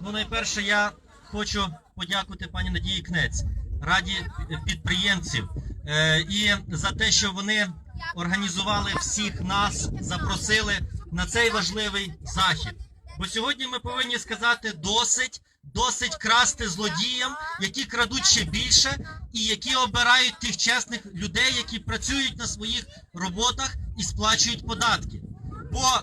Ну, найперше, я хочу подякувати пані Надії Кнець, раді підприємців е, і за те, що вони організували всіх нас, запросили на цей важливий захід. Бо сьогодні ми повинні сказати досить, досить красти злодіям, які крадуть ще більше, і які обирають тих чесних людей, які працюють на своїх роботах і сплачують податки. Бо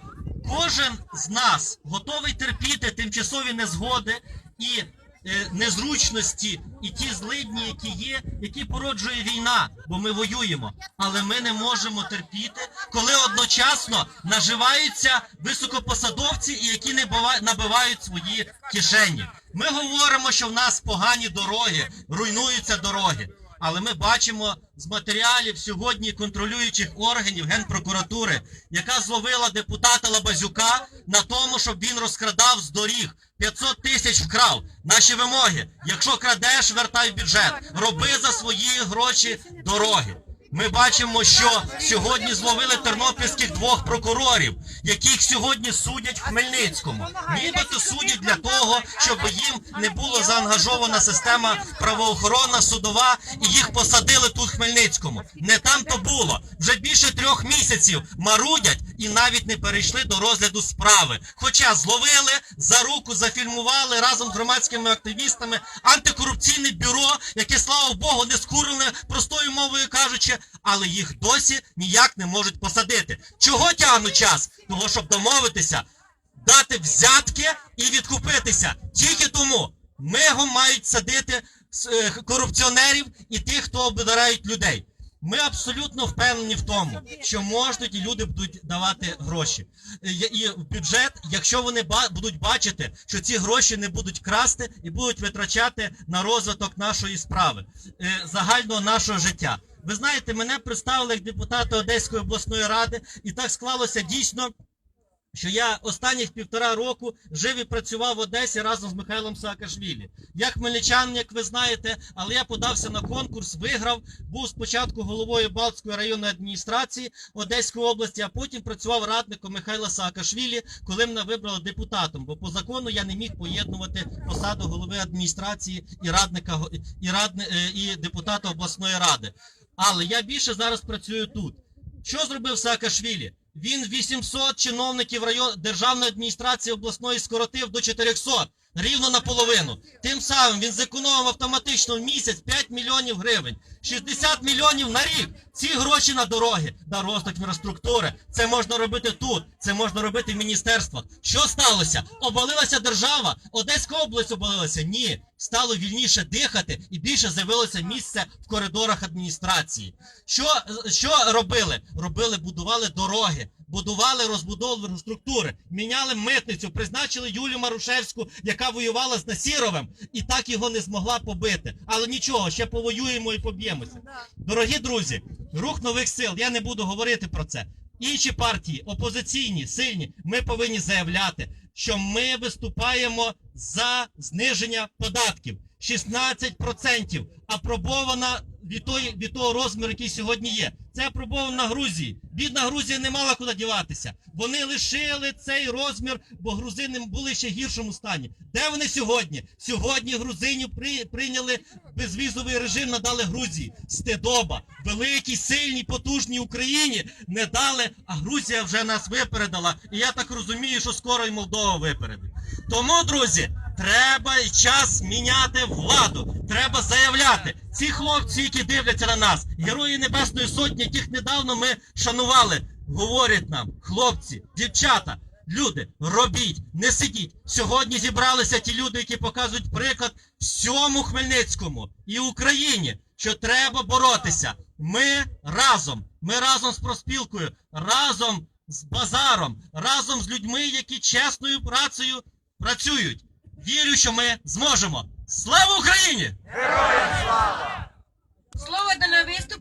кожен з нас готовий терпіти тимчасові незгоди і е, незручності, і ті злидні, які є, які породжує війна, бо ми воюємо. Але ми не можемо терпіти, коли одночасно наживаються високопосадовці, і які не набивають свої кишені. Ми говоримо, що в нас погані дороги, руйнуються дороги. Але ми бачимо з матеріалів сьогодні контролюючих органів Генпрокуратури, яка зловила депутата Лабазюка на тому, щоб він розкрадав з доріг. 500 тисяч вкрав. Наші вимоги. Якщо крадеш, вертай в бюджет. Роби за свої гроші дороги. Ми бачимо, що сьогодні зловили тернопільських двох прокурорів, яких сьогодні судять в Хмельницькому. Нібито судять для того, щоб їм не була заангажована система правоохоронна, судова, і їх посадили тут в Хмельницькому. Не там то було. Вже більше трьох місяців марудять і навіть не перейшли до розгляду справи. Хоча зловили за руку, зафільмували разом з громадськими активістами антикорупційне бюро, яке, слава Богу, не скурене простою мовою кажучи, але їх досі ніяк не можуть посадити. Чого тягнуть час? Того, щоб домовитися, дати взятки і відкупитися. Тільки тому мигом мають садити е, корупціонерів і тих, хто обдирають людей. Ми абсолютно впевнені в тому, що можуть і люди будуть давати гроші. Е, І бюджет, якщо вони будуть бачити, що ці гроші не будуть красти і будуть витрачати на розвиток нашої справи, е, загального нашого життя. Ви знаєте, мене представили як депутата Одеської обласної ради, і так склалося дійсно, що я останніх півтора року жив і працював в Одесі разом з Михайлом Саакашвілі. Я хмельничанин, як ви знаєте, але я подався на конкурс, виграв, був спочатку головою Балтської районної адміністрації Одеської області, а потім працював радником Михайла Саакашвілі, коли мене вибрали депутатом. Бо по закону я не міг поєднувати посаду голови адміністрації і радника і радни, е, і депутата обласної ради. Але я більше зараз працюю тут. Що зробив Саакашвілі? Він 800 чиновників район державної адміністрації обласної скоротив до 400, рівно наполовину. Тим самим він зекономив автоматично в місяць 5 мільйонів гривень, 60 мільйонів на рік. Ці гроші на дороги, на розвиток інфраструктури. Це можна робити тут, це можна робити в міністерствах. Що сталося? Обвалилася держава, Одеська область обвалилася. Ні, стало вільніше дихати і більше з'явилося місце в коридорах адміністрації. Що, що робили? Робили, будували дороги, будували розбудову інфраструктури, міняли митницю, призначили Юлію Марушевську, яка воювала з Насіровим, і так його не змогла побити. Але нічого, ще повоюємо і поб'ємося. Дорогі друзі, рух нових сил, я не буду говорити про це. Інші партії, опозиційні, сильні, ми повинні заявляти, що ми виступаємо за зниження податків. 16% апробована від, той, від того розміру, який сьогодні є. Це апробовано на Грузії. Бідна Грузія не мала куди діватися. Вони лишили цей розмір, бо грузини були ще в гіршому стані. Де вони сьогодні? Сьогодні грузинів при, прийняли безвізовий режим, надали Грузії. Стедоба, великій, сильній, потужній Україні не дали, а Грузія вже нас випередила. І я так розумію, що скоро і Молдова випередить. Тому, друзі, треба і час міняти владу. Треба заявляти. Ці хлопці, які дивляться на нас, герої Небесної Сотні, яких недавно ми шанували, говорять нам, хлопці, дівчата. Люди, робіть, не сидіть. Сьогодні зібралися ті люди, які показують приклад всьому Хмельницькому і Україні, що треба боротися. Ми разом, ми разом з проспілкою, разом з базаром, разом з людьми, які чесною працею працюють. Вірю, що ми зможемо. Слава Україні! Героям слава! Слово дано виступ